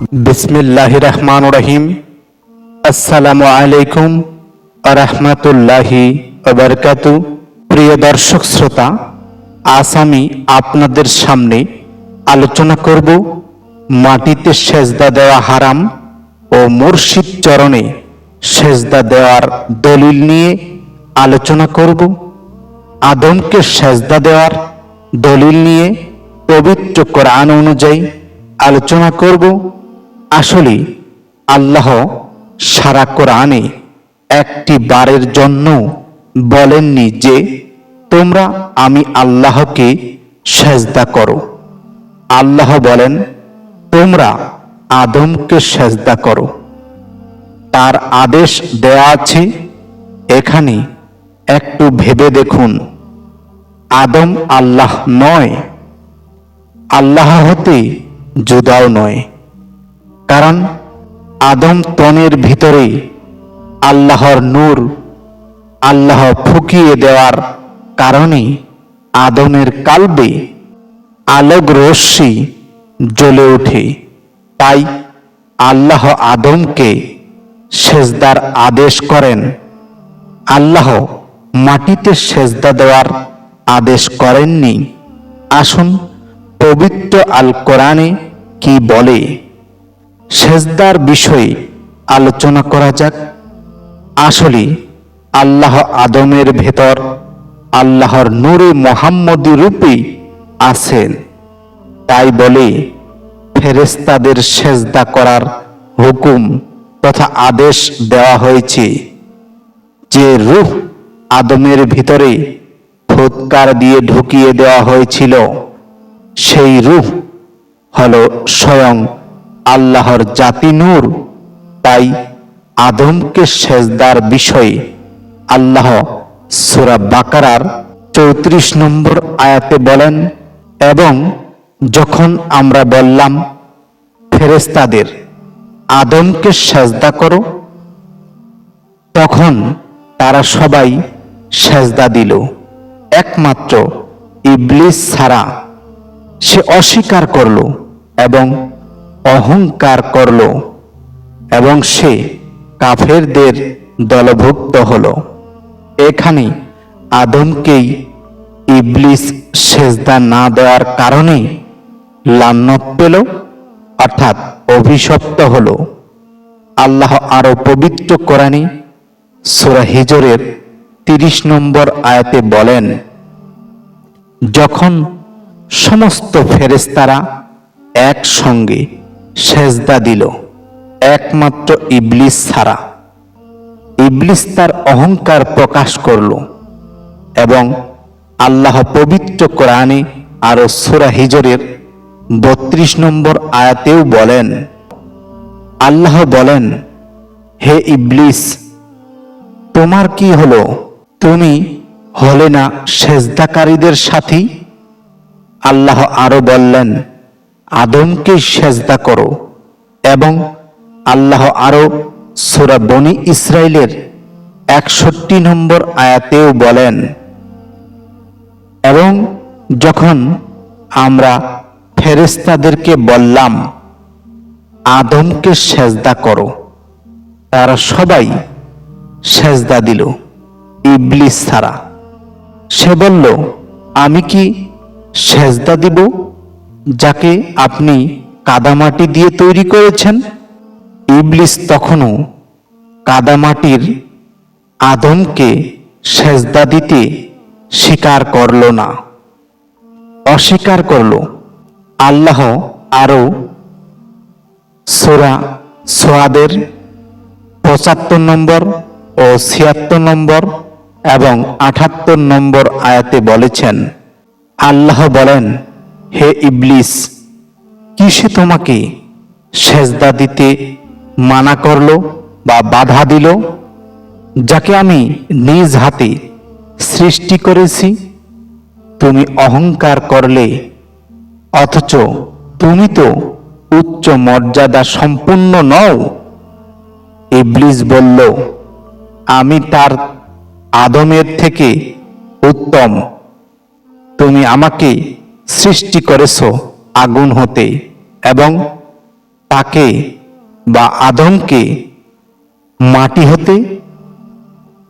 বিসমিল্লাহ রহমান রহিম আসসালামু আলাইকুম রহমতুল্লাহি ওবরকাতু প্রিয় দর্শক শ্রোতা, আজ আমি আপনাদের সামনে আলোচনা করব মাটিতে সেজদা দেওয়া হারাম ও মুর্শিদ চরণে সেজদা দেওয়ার দলিল নিয়ে আলোচনা করব। আদমকে সেজদা দেওয়ার দলিল নিয়ে পবিত্র কোরআন অনুযায়ী আলোচনা করব। আসলে আল্লাহ সারা কোরআনে একটি বারের জন্য বলেননি যে, তোমরা আমি আল্লাহকে সেজদা করো। আল্লাহ বলেন, তোমরা আদমকে সেজদা করো। তার আদেশ দেয়া আছে, এখানে একটু ভেবে দেখুন। আদম আল্লাহ নয়, আল্লাহ হতে জুদাও নয়। কারণ আদম তনের ভিতরে আল্লাহর নূর, আল্লাহ ফুকিয়ে দেওয়ার কারণে আদমের কালবে আলোক রশ্মি জ্বলে ওঠে। তাই আল্লাহ আদমকে সেজদার আদেশ করেন। আল্লাহ মাটিতে সেজদা দেওয়ার আদেশ করেননি। আসুন পবিত্র আল কোরআনে কি বলে? সেজদার বিষয়ে আলোচনা করা যাক। আসলে আল্লাহ আদমের ভেতর আল্লাহর নূরে মোহাম্মদী রূপে আছেন। তাই বলে ফেরেস্তাদের সেজদা করার হুকুম তথা আদেশ দেওয়া হয়েছে যে রূহ আদমের ভিতরে ফুৎকার দিয়ে ঢুকিয়ে দেওয়া হয়েছিল। সেই রূপ হলো স্বয়ং আল্লাহর জাতি নূর, তাই আদমকে সেজদার বিষয়ে আল্লাহ সুরা বাকারার চৌত্রিশ নম্বর আয়াতে বলেন, এবং যখন আমরা বললাম ফেরেস্তাদের আদমকে সেজদা করো, তখন তারা সবাই সেজদা দিল। একমাত্র ইবলিস ছাড়া সে অস্বীকার করল এবং অহংকার করল এবং সে কাফেরদের দলভুক্ত হল। এখানে আদমকেই ইবলিস সেজদা না দেওয়ার কারণে লান্নত পেল, অর্থাৎ অভিশপ্ত হল। আল্লাহ আরও পবিত্র কোরআনে সুরা হিজরের তিরিশ নম্বর আয়াতে বলেন, যখন সমস্ত ফেরেস্তারা একসঙ্গে সেজদা দিল। একমাত্র ইবলিস ছাড়া। ইবলিস তার অহংকার প্রকাশ করল এবং আল্লাহ পবিত্র কোরআনে আরও সুরা হিজরের বত্রিশ নম্বর আয়াতেও বলেন, আল্লাহ বলেন, হে ইবলিস, তোমার কি হলো? তুমি হলে না সেজদাকারীদের সাথী? আল্লাহ আরও বললেন আদমকে সেজদা করো এবং আল্লাহ আরও সুরা বনি ইসরায়েলের একষট্টি নম্বর আয়াতেও বলেন, এবং যখন আমরা ফেরেস্তাদেরকে বললাম, আদমকে সেজদা করো, তারা সবাই সেজদা দিল, ইবলিস ছাড়া। সে বলল, আমি কি সেজদা দিব? যাকে আপনি কাদামাটি দিয়ে তৈরি করেছেন, ইবলিস তখনও কাদামাটির আদমকে সেজদা দিতে স্বীকার করল না। অস্বীকার করল। আল্লাহ আরও সোরা সোয়াদের পঁচাত্তর নম্বর ও ছিয়াত্তর নম্বর এবং আঠাত্তর নম্বর আয়াতে বলেছেন, আল্লাহ বলেন হে ইবলিস, কিসে তোমাকে সেজদা দিতে মানা করল বা বাধা দিল? যাকে আমি নিজ হাতে সৃষ্টি করেছি, তুমি অহংকার করলে, অথচ তুমি তো উচ্চ মর্যাদা সম্পূর্ণ নও? ইবলিস বলল, আমি তার আদমের থেকে উত্তম। তুমি আমাকে সৃষ্টি করেছ আগুন হতে এবং তাকে বা আদমকে মাটি হতে?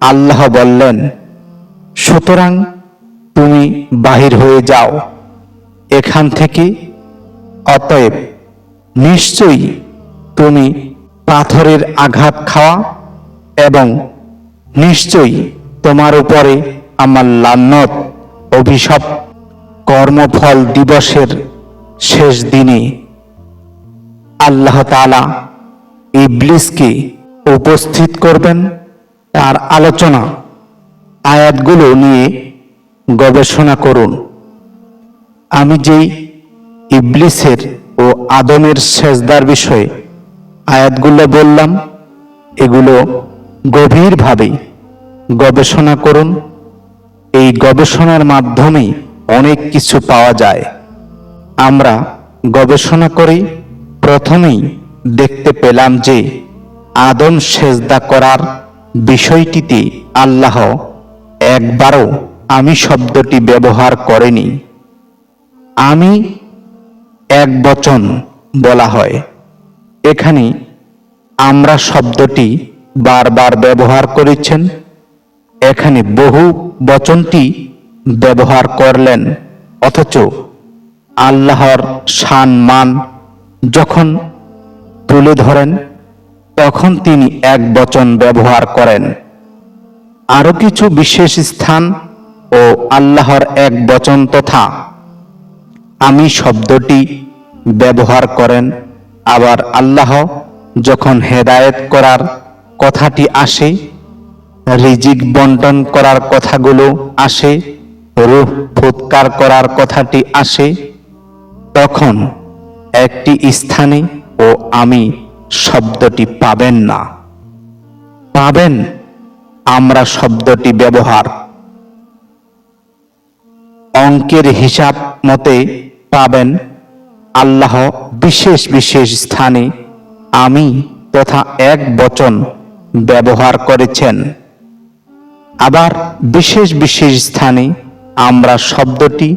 আল্লাহ বললেন, সুতরাং তুমি বাহির হয়ে যাও। এখান থেকে অতএব নিশ্চয়ই তুমি পাথরের আঘাত খাওয়া এবং নিশ্চয়ই তোমার উপরে আমার লান্নত, অভিশাপ কর্মফল দিবসের শেষ দিনে আল্লাহ তালা ইবলিসকে উপস্থিত করবেন তার আলোচনা আয়াতগুলো নিয়ে গবেষণা করুন। আমি যেই ইবলিসের ও আদমের সেজদার বিষয়ে আয়াতগুলো বললাম, এগুলো গভীরভাবে গবেষণা করুন। এই গবেষণার মাধ্যমে অনেক কিছু পাওয়া যায়। আমরা গবেষণা করে, প্রথমেই দেখতে পেলাম যে আদম সেজদা করার বিষয়টিতে আল্লাহ একবারও আমি শব্দটি ব্যবহার করেনি। আমি এক বচন বলা হয়। এখানে আমরা শব্দটি বারবার ব্যবহার করেছেন। এখানে বহু বচনটি ব্যবহার করলেন, অথচ আল্লাহর শান মান যখন তুলে ধরেন, তখন তিনি এক বচন ব্যবহার করেন। আরও কিছু বিশেষ স্থান ও আল্লাহর এক বচন তথা। আমি শব্দটি ব্যবহার করেন, আবার আল্লাহ যখন হেদায়েত করার কথাটি আসে, রিজিক বন্টন করার কথাগুলো আসে রূহ ফুৎকার করার কথাটি আসে, তখন একটি স্থানে ও আমি শব্দটি পাবেন না। পাবেন, আমরা শব্দটি ব্যবহার। অঙ্কের হিসাব মতে পাবেন, আল্লাহ বিশেষ বিশেষ স্থানে আমি তথা এক বচন ব্যবহার করেছেন। আবার বিশেষ বিশেষ স্থানে আমরা শব্দটি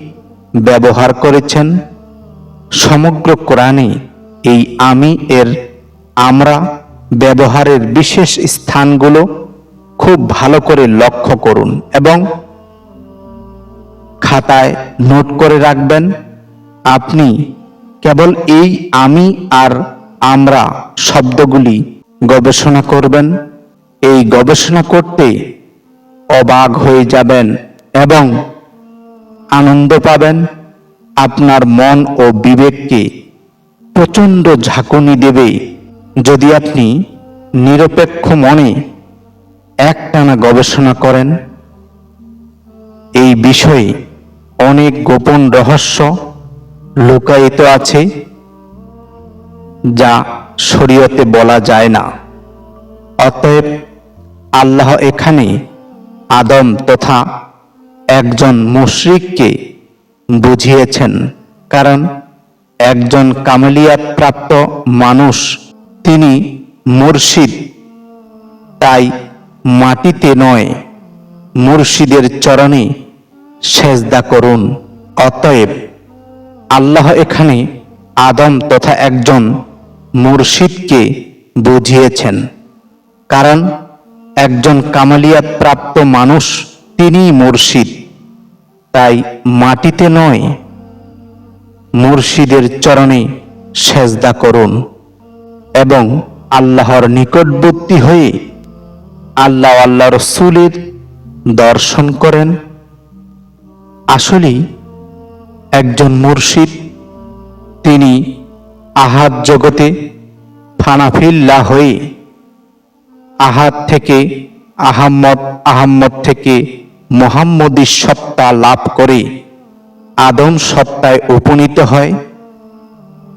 ব্যবহার করেছেন। সমগ্র কোরআনে এই আমি এর আমরা ব্যবহারের বিশেষ স্থানগুলো খুব ভালো করে লক্ষ্য করুন এবং খাতায় নোট করে রাখবেন। আপনি কেবল এই আমি আর আমরা শব্দগুলি গবেষণা করবেন। এই গবেষণা করতে অবাক হয়ে যাবেন এবং আনন্দ পাবেন। আপনার মন ও বিবেককে প্রচণ্ড ঝাঁকুনি দেবে। যদি আপনি নিরপেক্ষ মনে একটানা গবেষণা করেন, এই বিষয়ে অনেক গোপন রহস্য লুকায়িত আছে, যা শরীয়তে বলা যায় না। অতএব আল্লাহ এখানে আদম তথা একজন মুশরিককে বুঝিয়েছেন, কারণ একজন কামালিয়াত প্রাপ্ত মানুষ, তিনি মুর্শিদ। তাই মাটিতে নয়, মুর্শিদের চরণে সেজদা করুন। অতএব আল্লাহ এখানে আদম তথা একজন মুর্শিদকে বুঝিয়েছেন, কারণ একজন কামালিয়াত প্রাপ্ত মানুষ তিনি মুর্শিদ। তাই মাটিতে নয়, মুর্শিদের চরণে সেজদা করুন এবং আল্লাহর নিকটবর্তী হয়ে আল্লাহ আল্লাহ রসুলের দর্শন করেন। আসলেই একজন মুর্শিদ, তিনি আহাত জগতে ফানাফিল্লা হয়ে আহাদ থেকে আহাম্মদ আহাম্মদ থেকে মোহাম্মদী সত্তা লাভ করে আদম সত্তায় উপনীত হয়,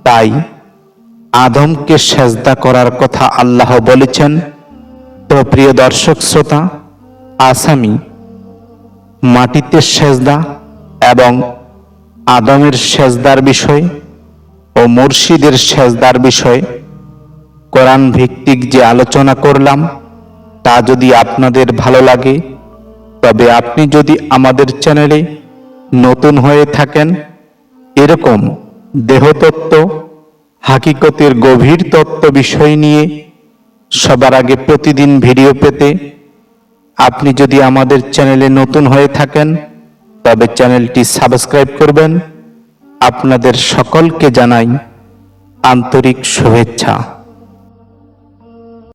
তাই আদমকে সেজদা করার কথা আল্লাহ বলেছেন। তো প্রিয় দর্শক শ্রোতা আসামি মাটিতে সেজদা এবং আদমের সেজদার বিষয় ও মুর্শিদের সেজদার বিষয় কোরআন ভিত্তিক যে আলোচনা করলাম, তা যদি আপনাদের ভালো লাগে তবে আপনি যদি আমাদের চ্যানেলে নতুন হয়ে থাকেন, এরকম দেহতত্ত্ব, হাকিকতের গভীর তত্ত্ব বিষয় নিয়ে সবার আগে প্রতিদিন ভিডিও পেতে আপনি যদি আমাদের চ্যানেলে নতুন হয়ে থাকেন, তবে চ্যানেলটি সাবস্ক্রাইব করবেন। আপনাদের সকলকে জানাই আন্তরিক শুভেচ্ছা।